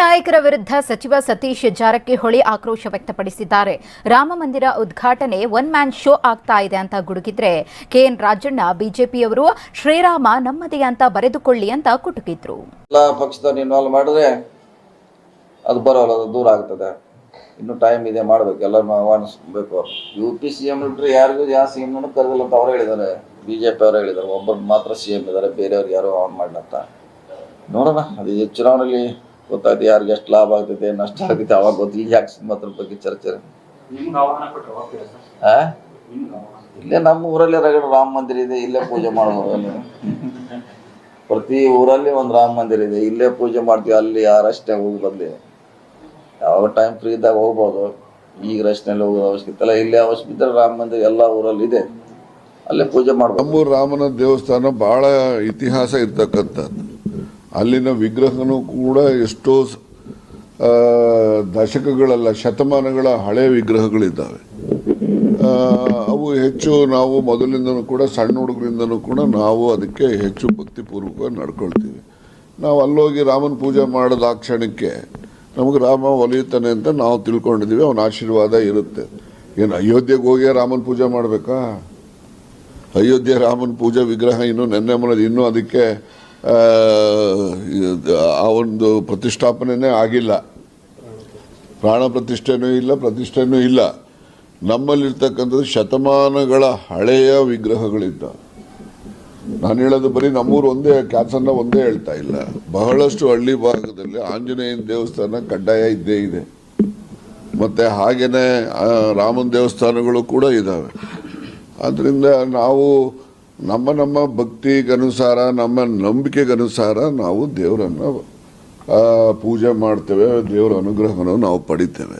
ನಾಯಕರ ವಿರುದ್ಧ ಸಚಿವ ಸತೀಶ್ ಜಾರಕಿಹೊಳಿ ಆಕ್ರೋಶ ವ್ಯಕ್ತಪಡಿಸಿದ್ದಾರೆ. ರಾಮ ಮಂದಿರ ಉದ್ಘಾಟನೆ ಒನ್ ಮ್ಯಾನ್ ಶೋ ಆಗ್ತಾ ಇದೆ ಅಂತ ಗುಡುಗಿದ್ರೆ ಕೆಎನ್ ರಾಜಣ್ಣ, ಬಿಜೆಪಿಯವರು, ಶ್ರೀರಾಮ ನಮ್ಮದೇ ಅಂತ ಬರೆದುಕೊಳ್ಳಿ ಅಂತ ಕುಟುಕಿದ್ರು. ಪಕ್ಷದವ್ರು ಇನ್ವಾಲ್ವ್ ಮಾಡಿದ್ರೆ ಅದು ಬರೋಲ್ಲ ದೂರ ಆಗ್ತದೆ. ಇನ್ನು ಟೈಮ್ ಇದೆ, ಮಾಡ್ಬೇಕು. ಎಲ್ಲರೂ ಆಹ್ವಾನಿಸ್ಬೇಕು. ಯು ಪಿ ಸಿ ಎಂ ಬಿಟ್ರೆ ಯಾರಿಗೂ ಜಾಸ್ತಿ ಎಂ ಕರೆದಿಲ್ಲ ಅಂತ ಅವ್ರು ಹೇಳಿದ್ದಾರೆ. ಬಿಜೆಪಿ ಅವರು ಹೇಳಿದ್ದಾರೆ. ಒಬ್ಬರು ಮಾತ್ರ ಸಿ ಎಂ ಇದ್ದಾರೆ. ಬೇರೆಯವ್ರಿಗೆ ಯಾರು ಆನ್ ಮಾಡಲಂತ. ನೋಡೋಣ, ಅದು ಚುನಾವಣೆಯಲ್ಲಿ ಗೊತ್ತಾಗ್ತದೆ ಯಾರಿಗೆ ಎಷ್ಟು ಲಾಭ ಆಗ್ತೈತೆ ನಷ್ಟ ಆಗ್ತೈತೆ ಅವಾಗ ಗೊತ್ತಿಲ್ಲ ಯಾಕೆ ಅದ್ರ ಬಗ್ಗೆ ಚರ್ಚೆ ಆ? ಇಲ್ಲೇ ನಮ್ಮ ಊರಲ್ಲಿ ರಗಡ ರಾಮ ಮಂದಿರ ಇದೆ ಇಲ್ಲೇ ಪೂಜೆ ಮಾಡೋದು ಪ್ರತಿ ಊರಲ್ಲಿ ಒಂದು ರಾಮ ಮಂದಿರ ಇದೆ ಇಲ್ಲೇ ಪೂಜೆ ಮಾಡ್ತೀವಿ ಅಲ್ಲಿ ಯಾರಷ್ಟೇ ಹೋಗಿ ಬದಲಿ ಯಾವಾಗ ಟೈಮ್ ಫ್ರೀ ಇದ್ದಾಗ ಹೋಗ್ಬೋದು. ಈಗ ರಶ್ನಲ್ಲಿ ಹೋಗೋದು ಅವಶ್ಯಕತೆ ಇಲ್ಲ. ಇಲ್ಲೇ ಅವಶ್ಯಕತೆ ಇದ್ದರೆ ರಾಮ ಮಂದಿರ ಎಲ್ಲ ಊರಲ್ಲಿ ಇದೆ. ಅಲ್ಲೇ ಪೂಜೆ ಮಾಡ್ಬೋದು. ನಮ್ಮೂರು ರಾಮನ ದೇವಸ್ಥಾನ ಬಹಳ ಇತಿಹಾಸ ಇರ್ತಕ್ಕಂಥದ್ದು. ಅಲ್ಲಿನ ವಿಗ್ರಹನೂ ಕೂಡ ಎಷ್ಟೋ ದಶಕಗಳಲ್ಲ, ಶತಮಾನಗಳ ಹಳೆ ವಿಗ್ರಹಗಳಿದ್ದಾವೆ. ಅವು ಹೆಚ್ಚು ನಾವು ಮೊದಲಿಂದನೂ ಕೂಡ, ಸಣ್ಣ ಹುಡುಗರಿಂದನೂ ಕೂಡ ನಾವು ಅದಕ್ಕೆ ಹೆಚ್ಚು ಭಕ್ತಿಪೂರ್ವಕ ನಡ್ಕೊಳ್ತೀವಿ. ನಾವು ಅಲ್ಲೋಗಿ ರಾಮನ ಪೂಜೆ ಮಾಡಿದ ಆ ಕ್ಷಣಕ್ಕೆ ನಮಗೆ ರಾಮ ಒಲಿಯುತ್ತಾನೆ ಅಂತ ನಾವು ತಿಳ್ಕೊಂಡಿದ್ದೀವಿ, ಅವನ ಆಶೀರ್ವಾದ ಇರುತ್ತೆ. ಏನು, ಅಯೋಧ್ಯೆಗೆ ಹೋಗಿ ರಾಮನ ಪೂಜೆ ಮಾಡಬೇಕಾ? ಅಯೋಧ್ಯೆ ರಾಮನ ಪೂಜೆ ವಿಗ್ರಹ ಇನ್ನೂ ನೆನ್ನೆ ಮನದ ಇನ್ನೂ ಅದಕ್ಕೆ ಆ, ಒಂದು ಪ್ರತಿಷ್ಠಾಪನೆನೇ ಆಗಿಲ್ಲ. ಪ್ರಾಣ ಪ್ರತಿಷ್ಠೆನೂ ಇಲ್ಲ ಪ್ರತಿಷ್ಠೆನೂ ಇಲ್ಲ. ನಮ್ಮಲ್ಲಿರ್ತಕ್ಕಂಥದ್ದು ಶತಮಾನಗಳ ಹಳೆಯ ವಿಗ್ರಹಗಳಿದ್ದ. ನಾನು ಹೇಳೋದು ಬರೀ ನಮ್ಮೂರು ಒಂದೇ ಕ್ಯಾನ್ಸರ್ನ ಒಂದೇ ಹೇಳ್ತಾ ಇಲ್ಲ. ಬಹಳಷ್ಟು ಹಳ್ಳಿ ಭಾಗದಲ್ಲಿ ಆಂಜನೇಯನ ದೇವಸ್ಥಾನ ಕಡ್ಡಾಯ ಇದ್ದೇ ಇದೆ. ಮತ್ತೆ ಹಾಗೆಯೇ ರಾಮನ ದೇವಸ್ಥಾನಗಳು ಕೂಡ ಇದ್ದಾವೆ ಆದ್ದರಿಂದ ನಾವು ನಮ್ಮ ನಮ್ಮ ಭಕ್ತಿಗನುಸಾರ ನಮ್ಮ ನಂಬಿಕೆಗನುಸಾರ ನಾವು ದೇವರನ್ನು ಆ, ಪೂಜೆ ಮಾಡ್ತೇವೆ ದೇವರ ಅನುಗ್ರಹವನ್ನು ನಾವು ಪಡಿತೇವೆ.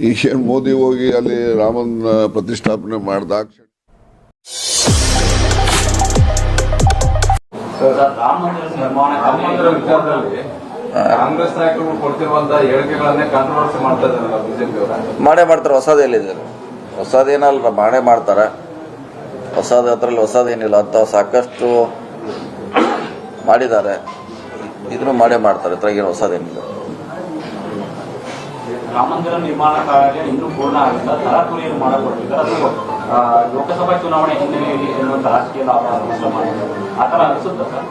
ಈಗ ಮೋದಿ ಹೋಗಿ ಅಲ್ಲಿ ರಾಮನ ಪ್ರತಿಷ್ಠಾಪನೆ ಮಾಡಿದಾಗ ಸರ್ ರಾಮ ಮಂದಿರ ನಿರ್ಮಾಣ ರಾಮ ವಿಚಾರದಲ್ಲಿ ಕಾಂಗ್ರೆಸ್ ನಾಯಕರು ಕೊಡ್ತಿರುವಂತ ಹೇಳಿಕೆಗಳನ್ನೇ ಕಾಂಟ್ರವರ್ಸಿ ಮಾಡ್ತಾ ಮಾಡೇ ಮಾಡ್ತಾರೆ ಹೊಸದೇನಲ್ಲ ಮಾಡೇ ಮಾಡ್ತಾರೆ. ಹೊಸದು ಅದರಲ್ಲಿ ಹೊಸದೇನಿಲ್ಲ ಅಂತ ಸಾಕಷ್ಟು ಮಾಡಿದ್ದಾರೆ. ಇದನ್ನು ಮಾಡೇ ಮಾಡ್ತಾರೆ ಇದ್ರಾಗ ಏನು ಹೊಸದೇನಿಲ್ಲ ರಾಮ ಮಂದಿರ ನಿರ್ಮಾಣ ಕಾರ್ಯ ಇನ್ನೂ ಪೂರ್ಣ ಆಗಿಲ್ಲ. ತರಾತುರಿಯನ್ನು ಮಾಡಲ್ಪಟ್ಟಿದ್ದಾರೆ ಅದು ಆ, ಲೋಕಸಭಾ ಚುನಾವಣೆ ಹಿನ್ನೆಲೆಯಲ್ಲಿ ಎನ್ನುವಂತ ರಾಜಕೀಯ ಲಾಭ ಅನಿಸ್ತಾ ಮಾಡಿದ್ದಾರೆ. ಆ ತರ ಅನಿಸುತ್ತಾ ಸರ್?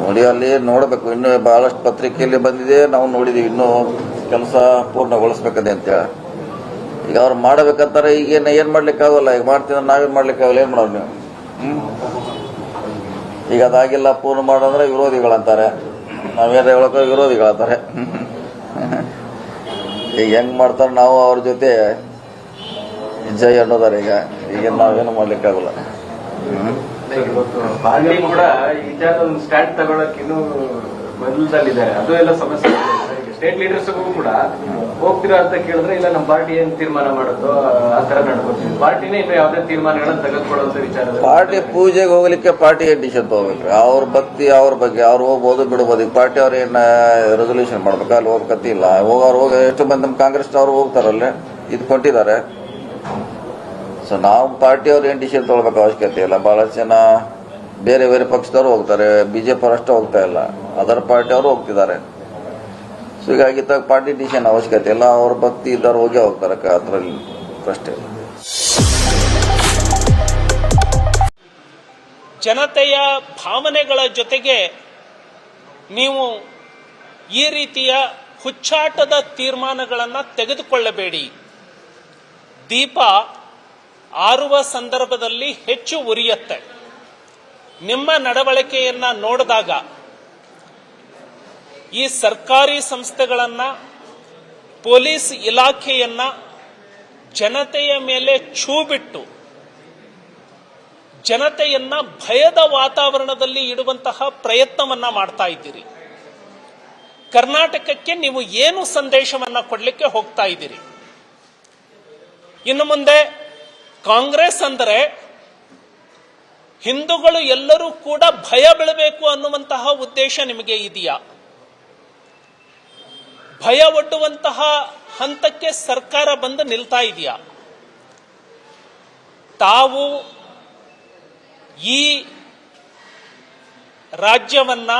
ನೋಡಿ ಅಲ್ಲಿ ನೋಡಬೇಕು. ಇನ್ನು ಬಹಳಷ್ಟು ಪತ್ರಿಕೆಯಲ್ಲಿ ಬಂದಿದೆ. ನಾವು ನೋಡಿದೀವಿ. ಇನ್ನೂ ಕೆಲಸ ಪೂರ್ಣಗೊಳಿಸ್ಬೇಕದೆ ಅಂತೇಳಿ ಈಗ ಅವ್ರು ಮಾಡಬೇಕಂತಾರೆ, ಈಗೇನು ಏನು ಮಾಡ್ಲಿಕ್ಕಾಗಲ್ಲ, ಈಗ ಮಾಡ್ತೀನಿ ನಾವೇನು ಮಾಡ್ಲಿಕ್ಕಾಗಲ್ಲ, ಏನು ಮಾಡೋದು ನೀವು? ಈಗ ಅದಾಗಿಲ್ಲ, ಪೂರ್ಣ ಮಾಡಂದ್ರೆ ವಿರೋಧಿಗಳಂತಾರೆ. ನಾವೇನು ಹೇಳೋಕೆ ವಿರೋಧಿಗಳಂತಾರೆ. ಈಗ ಹೆಂಗ್ ಮಾಡ್ತಾರೆ ನಾವು ಅವ್ರ ಜೊತೆ? ಜೈ ಅನ್ನೋದಾರೆ ಈಗ. ಈಗ ನಾವೇನು ಮಾಡ್ಲಿಕ್ಕಾಗಲ್ಲ. ಕೂಡ ಸ್ಟ್ಯಾಂಡ್ ತಗೊಳಕ್ ಇನ್ನೂ ಅದು ಎಲ್ಲ ಸಮಸ್ಯೆ. ಸ್ಟೇಟ್ ಲೀಡರ್ಸ್ಗೂ ಕೂಡ ಹೋಗ್ತೀರಾ ಅಂತ ಕೇಳಿದ್ರೆ, ಇಲ್ಲ, ನಮ್ಮ ಪಾರ್ಟಿ ಏನ್ ತೀರ್ಮಾನ ಮಾಡುತ್ತೋ, ಆ ತರ ನಡ್ಕೊತೀವಿ. ಪಾರ್ಟಿನೇ ಇನ್ನು ಯಾವ್ದೇ ತೀರ್ಮಾನಗಳನ್ನ ತೆಗೆದುಕೊಳ್ಳುವಂತ ವಿಚಾರ ಪಾರ್ಟಿ ಪೂಜೆಗೆ ಹೋಗ್ಲಿಕ್ಕೆ ಪಾರ್ಟಿ ಡಿಸಿಷನ್ ತಗೋಬೇಕ್ರಿ ಅವ್ರ ಭಕ್ತಿ, ಅವ್ರ ಬಗ್ಗೆ, ಅವ್ರು ಹೋಗ್ಬೋದು, ಬಿಡ್ಬೋದು. ಈಗ ಪಾರ್ಟಿ ಅವ್ರ ಏನ ರೆಸೊಲ್ಯೂಷನ್ ಮಾಡ್ಬೇಕು? ಅಲ್ಲಿ ಹೋಗ್ಕತಿ ಇಲ್ಲ. ಹೋಗೋರು ಹೋಗ, ಎಷ್ಟು ಮಂದಿ ನಮ್ಮ ಕಾಂಗ್ರೆಸ್ನವ್ರು ಹೋಗ್ತಾರಲ್ಲೇ ಇದು ಕೊಟ್ಟಿದ್ದಾರೆ. ಸೊ ನಾವು ಪಾರ್ಟಿ ಅವ್ರು ಏನು ಡಿಸಿಷನ್ ತಗೊಳ್ಬೇಕು ಅವಶ್ಯಕತೆ ಇಲ್ಲ. ಬಹಳಷ್ಟು ಜನ ಬೇರೆ ಬೇರೆ ಪಕ್ಷದವ್ರು ಹೋಗ್ತಾರೆ. ಬಿಜೆಪಿ ಅಷ್ಟು ಹೋಗ್ತಾ ಇಲ್ಲ. ಅದರ್ ಪಾರ್ಟಿ ಅವರು ಹೋಗ್ತಿದ್ದಾರೆ. ಸೊ ಹೀಗಾಗಿ ತಗ ಪಾರ್ಟಿ ಡಿಸಿಷನ್ ಅವಶ್ಯಕತೆ ಇಲ್ಲ ಅವ್ರ ಭಕ್ತಿ ಇದ್ದವ್ರು ಹೋಗಿ ಹೋಗ್ತಾರೆ ಅದರಲ್ಲಿ ಇಲ್ಲ ಜನತೆಯ ಭಾವನೆಗಳ ಜೊತೆಗೆ ನೀವು ಈ ರೀತಿಯ ಹುಚ್ಚಾಟದ ತೀರ್ಮಾನಗಳನ್ನು ತೆಗೆದುಕೊಳ್ಳಬೇಡಿ. ದೀಪ ಆರುವ ಸಂದರ್ಭದಲ್ಲಿ ಹೆಚ್ಚು ಉರಿಯತ್ತೆ. ನಿಮ್ಮ ನಡವಳಿಕೆಯನ್ನ ನೋಡಿದಾಗ ಈ ಸರ್ಕಾರಿ ಸಂಸ್ಥೆಗಳನ್ನ, ಪೊಲೀಸ್ ಇಲಾಖೆಯನ್ನ ಜನತೆಯ ಮೇಲೆ ಛೂ ಬಿಟ್ಟು ಜನತೆಯನ್ನ ಭಯದ ವಾತಾವರಣದಲ್ಲಿ ಇಡುವಂತಹ ಪ್ರಯತ್ನವನ್ನ ಮಾಡ್ತಾ ಇದ್ದೀರಿ. ಕರ್ನಾಟಕಕ್ಕೆ ನೀವು ಏನು ಸಂದೇಶವನ್ನ ಕೊಡಲಿಕ್ಕೆ ಹೋಗ್ತಾ ಇದ್ದೀರಿ? ಇನ್ನು ಮುಂದೆ ಕಾಂಗ್ರೆಸ್ ಅಂದರೆ ಹಿಂದೂಗಳು ಎಲ್ಲರೂ ಕೂಡ ಭಯ ಬೀಳಬೇಕು ಅನ್ನುವಂತಹ ಉದ್ದೇಶ ನಿಮಗೆ ಇದೆಯಾ? ಭಯ ಒಡ್ಡುವಂತಹ ಹಂತಕ್ಕೆ ಸರ್ಕಾರ ಬಂದು ನಿಲ್ತಾ ಇದೆಯಾ? ತಾವು ಈ ರಾಜ್ಯವನ್ನ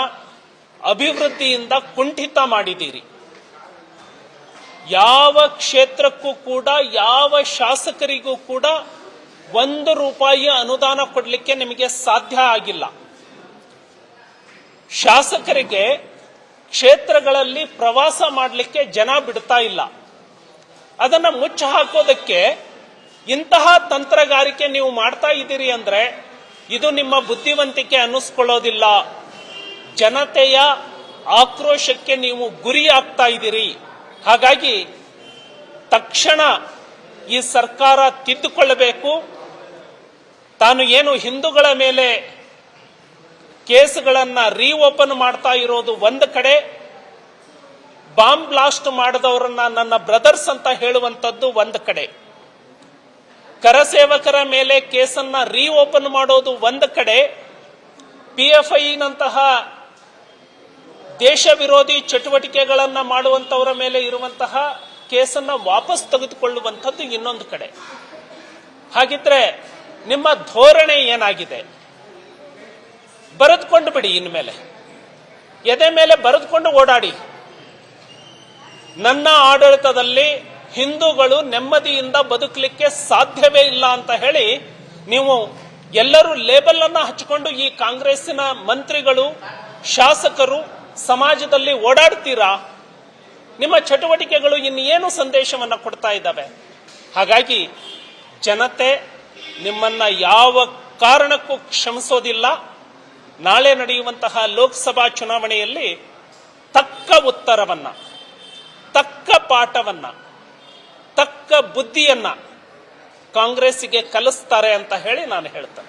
ಅಭಿವೃದ್ಧಿಯಿಂದ ಕುಂಠಿತ ಮಾಡಿದ್ದೀರಿ. ಯಾವ ಕ್ಷೇತ್ರಕ್ಕೂ ಕೂಡ, ಯಾವ ಶಾಸಕರಿಗೂ ಕೂಡ ಒಂದು ರೂಪಾಯಿ ಅನುದಾನ ಕೊಡಲಿಕ್ಕೆ ನಿಮಗೆ ಸಾಧ್ಯ ಆಗಿಲ್ಲ. ಶಾಸಕರಿಗೆ ಕ್ಷೇತ್ರಗಳಲ್ಲಿ ಪ್ರವಾಸ ಮಾಡಲಿಕ್ಕೆ ಜನ ಬಿಡ್ತಾ ಇಲ್ಲ. ಅದನ್ನ ಮುಚ್ಚ ಹಾಕೋದಕ್ಕೆ ಇಂತಹ ತಂತ್ರಗಾರಿಕೆ ನೀವು ಮಾಡ್ತಾ ಇದ್ದೀರಿ ಅಂದ್ರೆ ಇದು ನಿಮ್ಮ ಬುದ್ಧಿವಂತಿಕೆ ಅನ್ನಿಸ್ಕೊಳ್ಳೋದಿಲ್ಲ. ಜನತೆಯ ಆಕ್ರೋಶಕ್ಕೆ ನೀವು ಗುರಿ ಆಗ್ತಾ ಇದ್ದೀರಿ. ಹಾಗಾಗಿ ತಕ್ಷಣ ಈ ಸರ್ಕಾರ ತಿದ್ದುಕೊಳ್ಳಬೇಕು. ತಾನು ಏನು ಹಿಂದೂಗಳ ಮೇಲೆ ಕೇಸ್ಗಳನ್ನ ರೀಓಪನ್ ಮಾಡ್ತಾ ಇರೋದು ಒಂದು ಕಡೆ, ಬಾಂಬ್ ಬ್ಲಾಸ್ಟ್ ಮಾಡಿದವರನ್ನ ನನ್ನ ಬ್ರದರ್ಸ್ ಅಂತ ಹೇಳುವಂಥದ್ದು ಒಂದು ಕಡೆ. ಕರಸೇವಕರ ಮೇಲೆ ಕೇಸನ್ನ ರೀಓಪನ್ ಮಾಡೋದು ಒಂದು ಕಡೆ ಪಿ ಎಫ್ ಐನಂತಹ ದೇಶ ವಿರೋಧಿ ಚಟುವಟಿಕೆಗಳನ್ನ ಮಾಡುವಂತವರ ಮೇಲೆ ಇರುವಂತಹ ಕೇಸನ್ನ ವಾಪಸ್ ತೆಗೆದುಕೊಳ್ಳುವಂಥದ್ದು ಇನ್ನೊಂದು ಕಡೆ. ಹಾಗಿದ್ರೆ ನಿಮ್ಮ ಧೋರಣೆ ಏನಾಗಿದೆ? ಬರೆದುಕೊಂಡು ಬಿಡಿ ಇನ್ಮೇಲೆ. ಎದೆ ಮೇಲೆ ಬರೆದುಕೊಂಡು ಓಡಾಡಿ. ನನ್ನ ಆಡಳಿತದಲ್ಲಿ ಹಿಂದೂಗಳು ನೆಮ್ಮದಿಯಿಂದ ಬದುಕಲಿಕ್ಕೆ ಸಾಧ್ಯವೇ ಇಲ್ಲ ಅಂತ ಹೇಳಿ ನೀವು ಎಲ್ಲರೂ ಲೇಬಲ್ ಅನ್ನ ಹಚ್ಚಿಕೊಂಡು ಈ ಕಾಂಗ್ರೆಸ್ಸಿನ ಮಂತ್ರಿಗಳು, ಶಾಸಕರು ಸಮಾಜದಲ್ಲಿ ಓಡಾಡ್ತೀರಾ? ನಿಮ್ಮ ಚಟುವಟಿಕೆಗಳು ಇನ್ನೇನು ಸಂದೇಶವನ್ನು ಕೊಡ್ತಾ ಇದ್ದಾವೆ? ಹಾಗಾಗಿ ಜನತೆ ನಿಮ್ಮನ್ನ ಯಾವ ಕಾರಣಕ್ಕೂ ಕ್ಷಮಿಸೋದಿಲ್ಲ. ನಾಳೆ ನಡೆಯುವಂತಹ ಲೋಕಸಭಾ ಚುನಾವಣೆಯಲ್ಲಿ ತಕ್ಕ ಉತ್ತರವನ್ನ, ತಕ್ಕ ಪಾಠವನ್ನ, ತಕ್ಕ ಬುದ್ಧಿಯನ್ನ ಕಾಂಗ್ರೆಸ್ಸಿಗೆ ಕಲಿಸ್ತಾರೆ ಅಂತ ಹೇಳಿ ನಾನು ಹೇಳ್ತೇನೆ.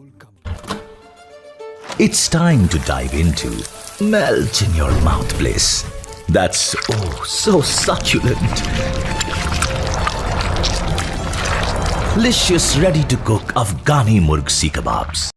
It's time to dive into Melt in Your Mouth Bliss. That's oh so succulent. Delicious ready to cook Afghani Murg Kebabs.